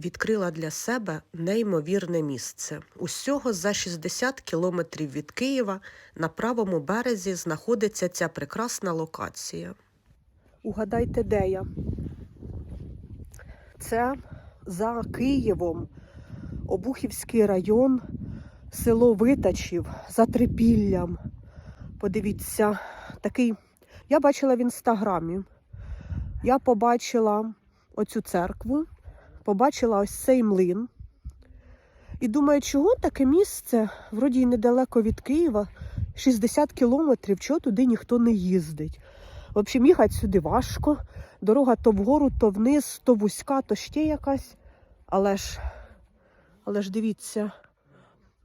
відкрила для себе неймовірне місце. Усього за 60 кілометрів від Києва на правому березі знаходиться ця прекрасна локація. Угадайте, де я? Це за Києвом, Обухівський район, село Витачів за Трипіллям. Подивіться, такий. Я бачила в інстаграмі. Я побачила оцю церкву, побачила ось цей млин. І думаю, чого таке місце, вроді й недалеко від Києва, 60 кілометрів, чого туди ніхто не їздить. В общем, їхати сюди важко. Дорога то вгору, то вниз, то вузька, то ще якась. Але ж, але ж дивіться,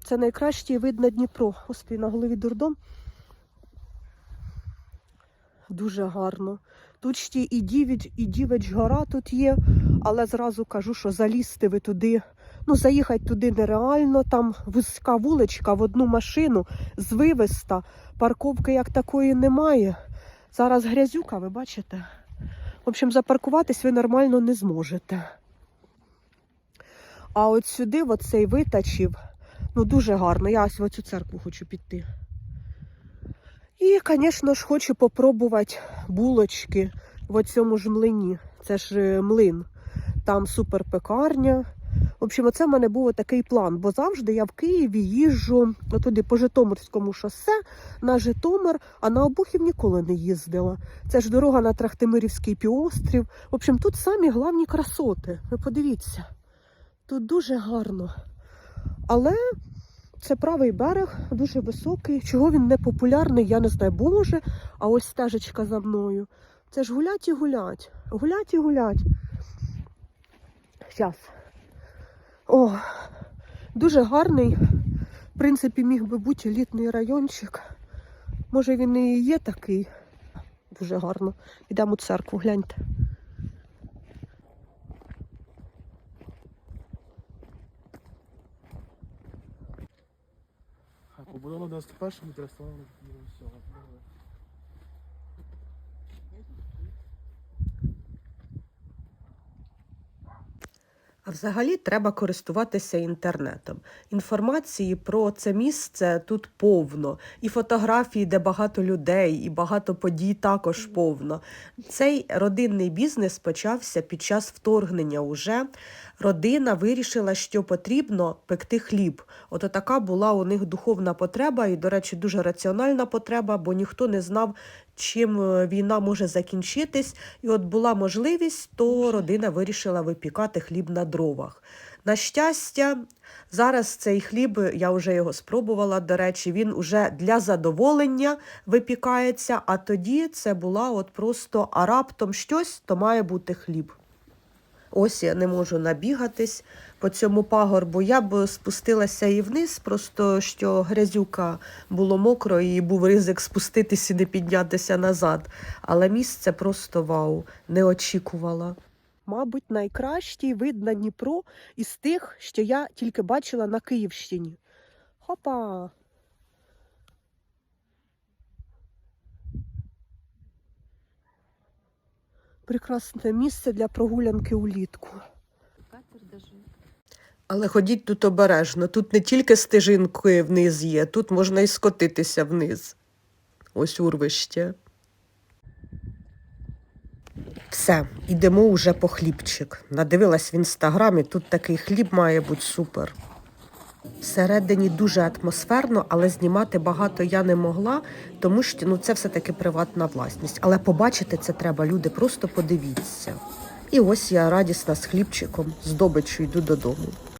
це найкращий вид на Дніпро. Господи, на голові дурдом. Дуже гарно. Тут ще і дівіч, і дівич гора тут є, але зразу кажу, що залізти ви туди. Ну, заїхати туди нереально, там вузька вуличка в одну машину, звивиста, парковки як такої немає. Зараз грязюка, ви бачите? В общем, запаркуватись ви нормально не зможете. А от сюди, оцей витачів, ну дуже гарно. Я ось в цю церкву хочу піти. І, звісно ж, хочу попробувати булочки в цьому ж млині. Це ж е, млин. Там суперпекарня. В общем, оце в мене був такий план, бо завжди я в Києві їжджу туди по Житомирському шосе на Житомир, а на Обухів ніколи не їздила. Це ж дорога на Трахтимирівський півострів. В общем, тут самі головні красоти. Ви подивіться, тут дуже гарно. Але це правий берег, дуже високий. Чого він не популярний, я не знаю. Боже, а ось стежечка за мною. Це ж гулять і гулять. Гулять і гулять. Зараз. О, дуже гарний. В принципі, міг би бути елітний райончик. Може він і є такий. Дуже гарно. Йдемо у церкву, гляньте. А побудовано в 91-му переставлено всього. А взагалі треба користуватися інтернетом. Інформації про це місце тут повно, і фотографії, де багато людей, і багато подій також повно. Цей родинний бізнес почався під час вторгнення. Уже родина вирішила, що потрібно пекти хліб. От така була у них духовна потреба, і, до речі, дуже раціональна потреба, бо ніхто не знав, чим е, війна може закінчитись. І от була можливість, то родина вирішила випікати хліб на дровах. На щастя, зараз цей хліб, я вже його спробувала, до речі, він уже для задоволення випікається, а тоді це була от просто а раптом щось, то має бути хліб. Ось я не можу набігатись по цьому пагорбу. Я б спустилася і вниз, просто що грязюка було мокро і був ризик спуститись і не піднятися назад. Але місце просто вау, не очікувала. Мабуть, найкращий вид на Дніпро із тих, що я тільки бачила на Київщині. Хопа! Прекрасне місце для прогулянки улітку. Але ходіть тут обережно. Тут не тільки стежинки вниз є, тут можна і скотитися вниз. Ось урвище. Все, йдемо уже по хлібчик. Надивилась в інстаграмі, тут такий хліб має бути супер. Всередині дуже атмосферно, але знімати багато я не могла, тому що ну, це все-таки приватна власність. Але побачити це треба, люди, просто подивіться. І ось я радісна з хлібчиком, з йду додому.